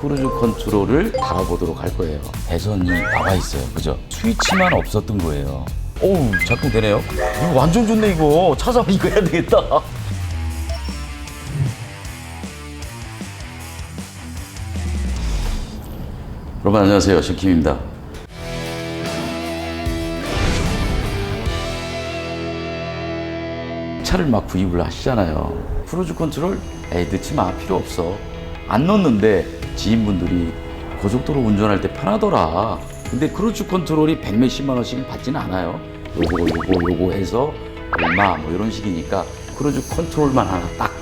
크루즈 컨트롤을 달아보도록 할 거예요. 배선이 나와 있어요. 그죠? 스위치만 없었던 거예요. 오우, 작동 되네요. 이거 완전 좋네, 이거. 찾아봐, 이거 해야 되겠다. 여러분, 안녕하세요. 신킴입니다. 차를 막 구입을 하시잖아요. 크루즈 컨트롤? 에이, 넣지 마. 필요 없어. 안 넣었는데 지인분들이 고속도로 운전할 때 편하더라. 근데 크루즈 컨트롤이 백 몇십만 원씩 받지는 않아요. 요거, 요거, 요거 해서 얼마 뭐 이런 식이니까 크루즈 컨트롤만 하나 딱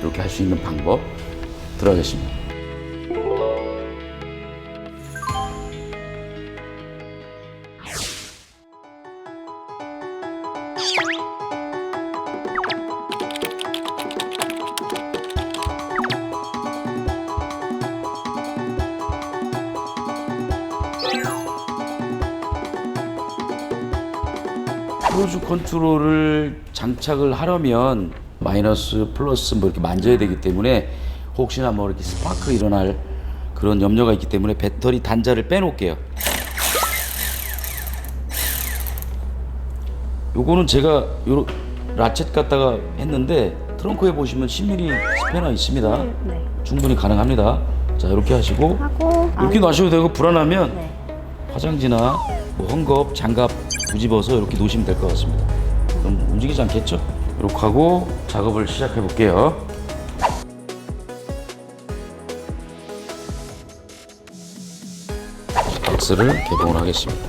이렇게 할 수 있는 방법 들어가겠습니다. 크루즈 컨트롤을 장착을 하려면 마이너스 플러스 뭐 이렇게 만져야 되기 때문에 혹시나 뭐 이렇게 스파크 일어날 그런 염려가 있기 때문에 배터리 단자를 빼놓을게요. 요거는 제가 요 라쳇 갖다가 했는데 트렁크에 보시면 10mm 스패너 있습니다. 네. 충분히 가능합니다. 자 이렇게 하시고 하고 이렇게 아, 놔셔도 되고 불안하면 네. 화장지나 뭐 헝겊, 장갑 뒤집어서 이렇게 놓으시면 될 것 같습니다. 그럼 움직이지 않겠죠? 이렇게 하고 작업을 시작해 볼게요. 박스를 개봉을 하겠습니다.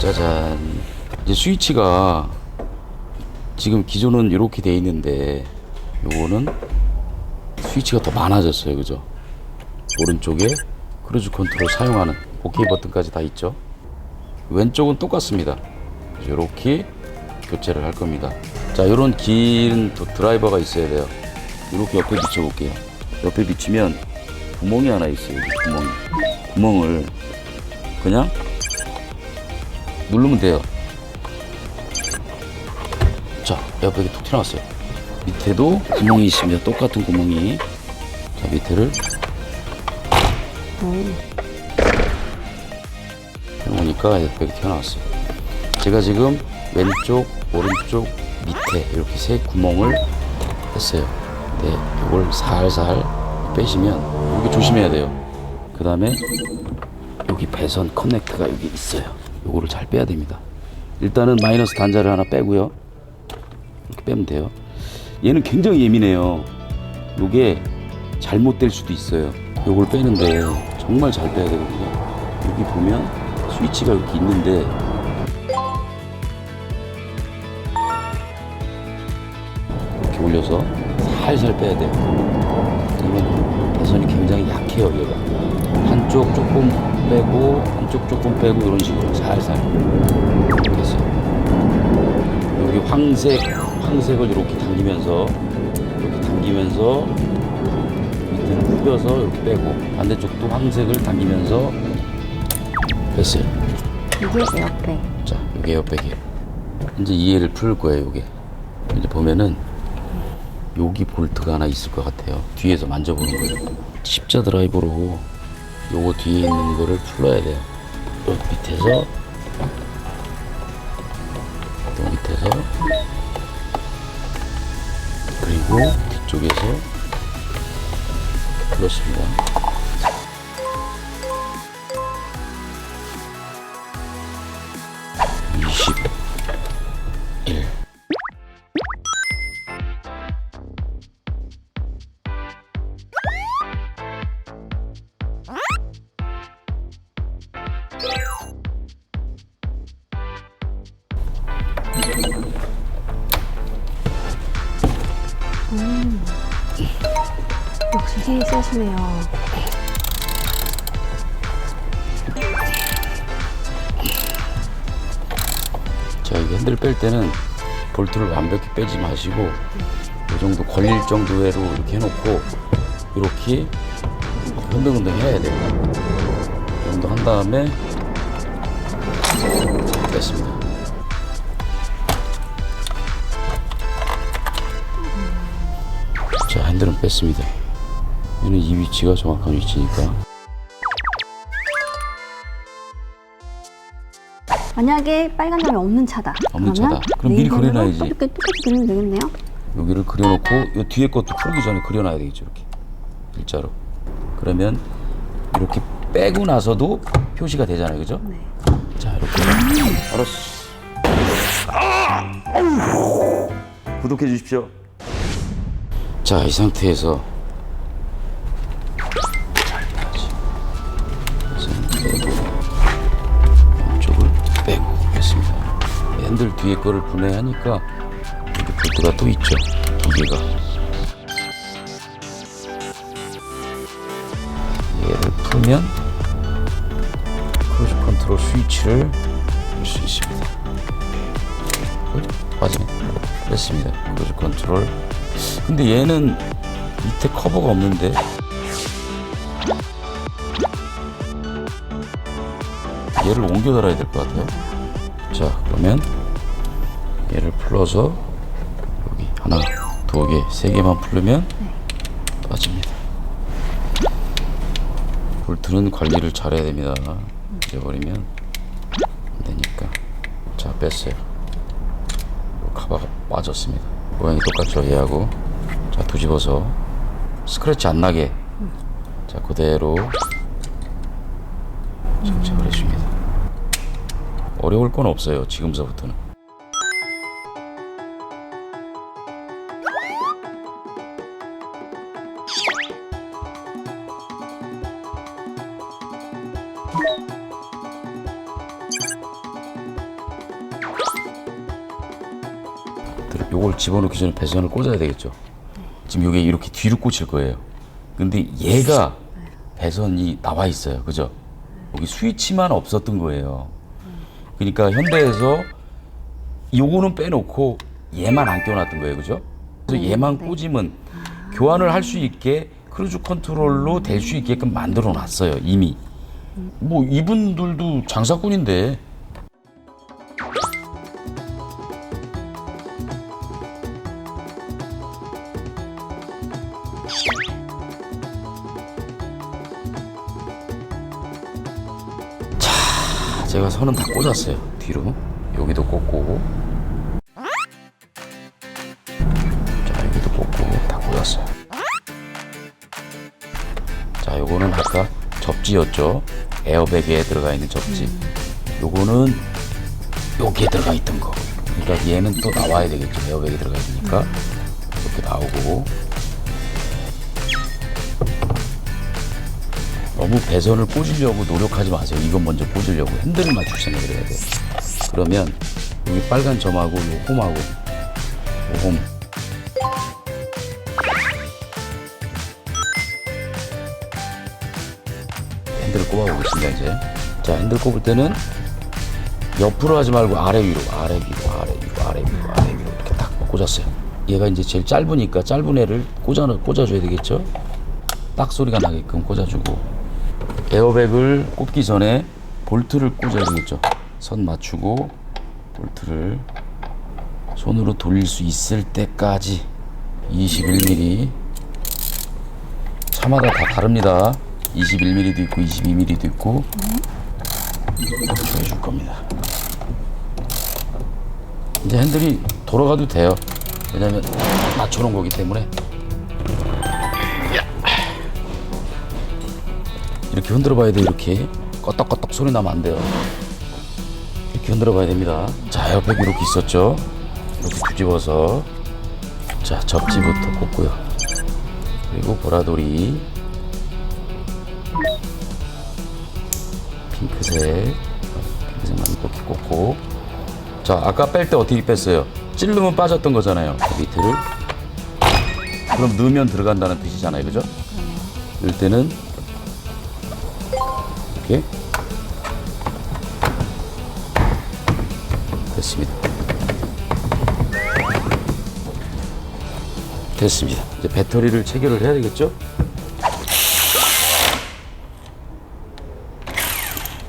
짜잔. 이제 스위치가 지금 기존은 이렇게 돼 있는데 요거는 스위치가 더 많아졌어요. 그죠? 오른쪽에 크루즈 컨트롤 사용하는 오케이 버튼까지 다 있죠. 왼쪽은 똑같습니다. 이렇게 교체를 할 겁니다. 자, 이런 긴 도- 드라이버가 있어야 돼요. 이렇게 옆에 비춰볼게요. 옆에 비치면 구멍이 하나 있어요. 구멍이. 구멍을 그냥 누르면 돼요. 자, 옆에 이렇게 툭 튀어나왔어요. 밑에도 구멍이 있습니다. 똑같은 구멍이. 자, 밑에를 해보니까 옆에 튀어나왔어요. 제가 지금 왼쪽, 오른쪽, 밑에 이렇게 세 구멍을 했어요. 네, 이걸 살살 빼시면 여기 조심해야 돼요. 그 다음에 여기 배선 커넥트가 여기 있어요. 요거를 잘 빼야 됩니다. 일단은 마이너스 단자를 하나 빼고요. 이렇게 빼면 돼요. 얘는 굉장히 예민해요. 요게 잘못될 수도 있어요. 요걸 빼는데 정말 잘 빼야 되거든요. 여기 보면 스위치가 이렇게 있는데 이렇게 올려서 살살 빼야 돼요. 왜냐면 배선이 굉장히 약해요, 얘가. 한쪽 조금 빼고 한쪽 조금 빼고 이런 식으로 살살 됐어요. 여기 황색 황색을 이렇게 당기면서 이렇게 당기면서 밑에는 후벼서 이렇게 빼고 반대쪽도 황색을 당기면서 됐어요. 이게 옆에 자, 이게 옆배기. 이제 이해를 풀 거예요, 이게. 이제 보면은 여기 볼트가 하나 있을 것 같아요. 뒤에서 만져보는 거예요. 십자 드라이버로 요거 뒤에 있는 거를 풀어야 돼요. 요 밑에서 요 밑에서 그리고 뒤쪽에서 풀었습니다. 역시 힘이 세시네요. 자, 이 핸들 뺄 때는 볼트를 완벽히 빼지 마시고 이 정도 걸릴 정도로 이렇게 해놓고 이렇게 흔들흔들 해야 돼요. 이 정도 한 다음에 뺐습니다. 자, 핸들은 뺐습니다. 얘는 이 위치가 정확한 위치니까 만약에 빨간 점이 없는 차다. 없는 차다. 그럼 미리 네이버로 그려놔야지. 이렇게 똑같이 그리면 되겠네요. 여기를 그려놓고 이 뒤에 것도 풀기 전에 그려놔야 되겠죠 이렇게 일자로 그러면 이렇게 빼고 나서도 표시가 되잖아요 그죠? 네. 자 이렇게 알았어 아! 구독해 주십시오 자 이 상태에서. 양쪽을 빼고 했습니다. 핸들 뒤에 거를 분해하니까 이렇게 볼트가 또 있죠. 두 개가. 얘를 풀면 크루즈 컨트롤 스위치를 볼수 있습니다. 어? 빠지네 됐습니다. 크루즈 컨트롤 근데 얘는 밑에 커버가 없는데. 얘를 옮겨 달아야 될 것 같아요. 자 그러면 얘를 풀어서 여기 하나 두개세 개만 풀면 빠집니다. 볼트는 관리를 잘해야 됩니다. 잊어버리면 안 되니까. 자 뺐어요. 요 카바가 빠졌습니다. 모양이 똑같죠? 얘하고 자 뒤집어서 스크래치 안 나게. 자 그대로 장착을 해줍니다. 어려울 건 없어요 지금서부터는. 들- 요걸 집어넣기 전에 배선을 꽂아야 되겠죠. 지금 이게 이렇게 뒤로 꽂힐 거예요. 근데 얘가 배선이 나와 있어요. 그죠? 여기 스위치만 없었던 거예요. 그러니까 현대에서 요거는 빼놓고 얘만 안 껴놨던 거예요. 그죠? 그래서 얘만 꽂으면 교환을 할 수 있게 크루즈 컨트롤로 될 수 있게끔 만들어 놨어요. 이미. 뭐 이분들도 장사꾼인데 선은 다 꽂았어요. 뒤로 여기도 꽂고 자 여기도 꽂고 다 꽂았어요. 자 요거는 아까 접지였죠. 에어백에 들어가 있는 접지. 요거는 여기에 들어가 있던 거. 그러니까 얘는 또 나와야 되겠죠. 에어백에 들어가 있으니까 이렇게 나오고 너무 배선을 꽂으려고 노력하지 마세요. 이건 먼저 꽂으려고 핸들을 맞출 생각을 해야 돼. 그러면 여기 빨간 점하고 요 홈하고 요 홈. 핸들을 꼽아보겠습니다 이제. 자 핸들 꼽을 때는 옆으로 하지 말고 아래 위로 아래 위로 아래 위로 아래 위로 아래 위로 이렇게 딱 꽂았어요. 얘가 이제 제일 짧으니까 짧은 애를 꽂아 꽂아줘야 되겠죠. 딱 소리가 나게끔 꽂아주고 에어백을 꼽기 전에 볼트를 꽂아야 되겠죠. 선 맞추고 볼트를 손으로 돌릴 수 있을 때까지 21mm 차마다 다 다릅니다. 21mm도 있고 22mm도 있고 조여줄 겁니다. 이제 핸들이 돌아가도 돼요. 왜냐면 맞춰놓은 거기 때문에 이렇게 흔들어 봐야 돼 이렇게. 껐덕껐덕 소리 나면 안 돼요. 이렇게 흔들어 봐야 됩니다. 자 옆에 이렇게 있었죠? 이렇게 뒤집어서. 자 접지부터 꽂고요. 그리고 보라돌이. 핑크색. 핑크색만 이렇게 꽂고. 자 아까 뺄 때 어떻게 뺐어요? 찌르면 빠졌던 거잖아요 그 밑에를 그럼 넣으면 들어간다는 뜻이잖아요 그죠? 넣을 때는 이렇게 됐습니다. 됐습니다. 이제 배터리를 체결을 해야 되겠죠?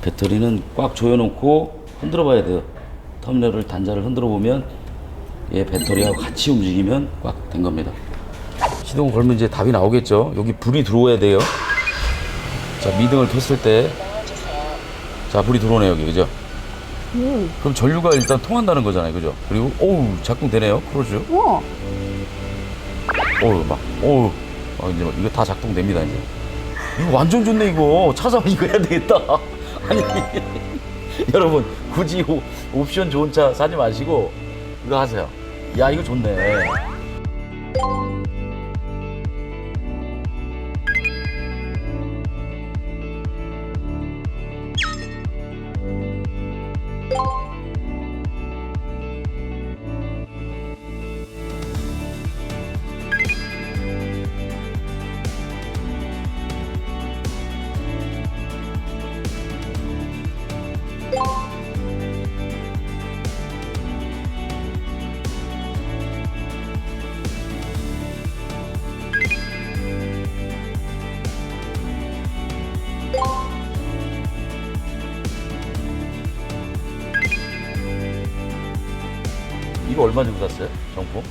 배터리는 꽉 조여놓고 흔들어 봐야 돼요. 터미널을 단자를 흔들어 보면 얘 배터리하고 같이 움직이면 꽉 된 겁니다. 시동 걸면 이제 답이 나오겠죠. 여기 불이 들어와야 돼요. 자, 미등을 켰을 때. 자, 불이 들어오네요, 여기. 그죠? 음. 그럼 전류가 일단 통한다는 거잖아요. 그죠? 그리고, 오우, 작동되네요. 크루즈. 우와. 어우, 막, 어우. 어, 이제 막 이거 다 작동됩니다, 이제. 이거 완전 좋네, 이거. 찾아봐, 이거 해야 되겠다. 아니, 여러분, 굳이 오, 옵션 좋은 차 사지 마시고, 이거 하세요. 야, 이거 좋네. 얼마 주고 샀어요? 정품?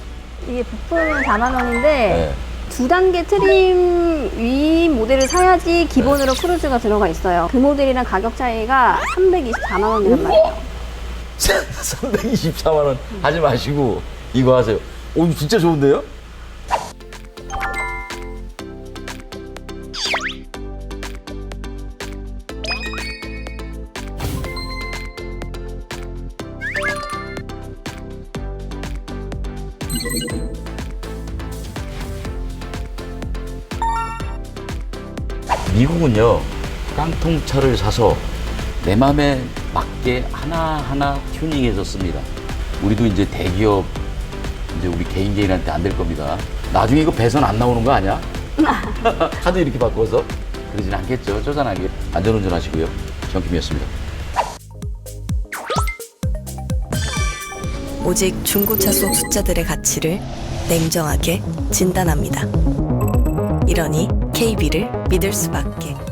이게 부품은 4만 원인데 네. 두 단계 트림 위 모델을 사야지 기본으로 크루즈가 들어가 있어요. 그 모델이랑 가격 차이가 324만 원이란 말이에요. 324만 원 하지 마시고 이거 하세요. 오, 진짜 좋은데요? 미국은요 깡통차를 사서 내 맘에 맞게 하나하나 튜닝해서 씁니다. 우리도 이제 대기업 이제 우리 개인 개인한테 안 될 겁니다. 나중에 이거 배선 안 나오는 거 아니야? 하도 이렇게 바꿔서 그러진 않겠죠. 쪼잔하게 안전운전 하시고요. 정킴이었습니다. 오직 중고차 속 숫자들의 가치를 냉정하게 진단합니다. 이러니 KB를 믿을 수밖에.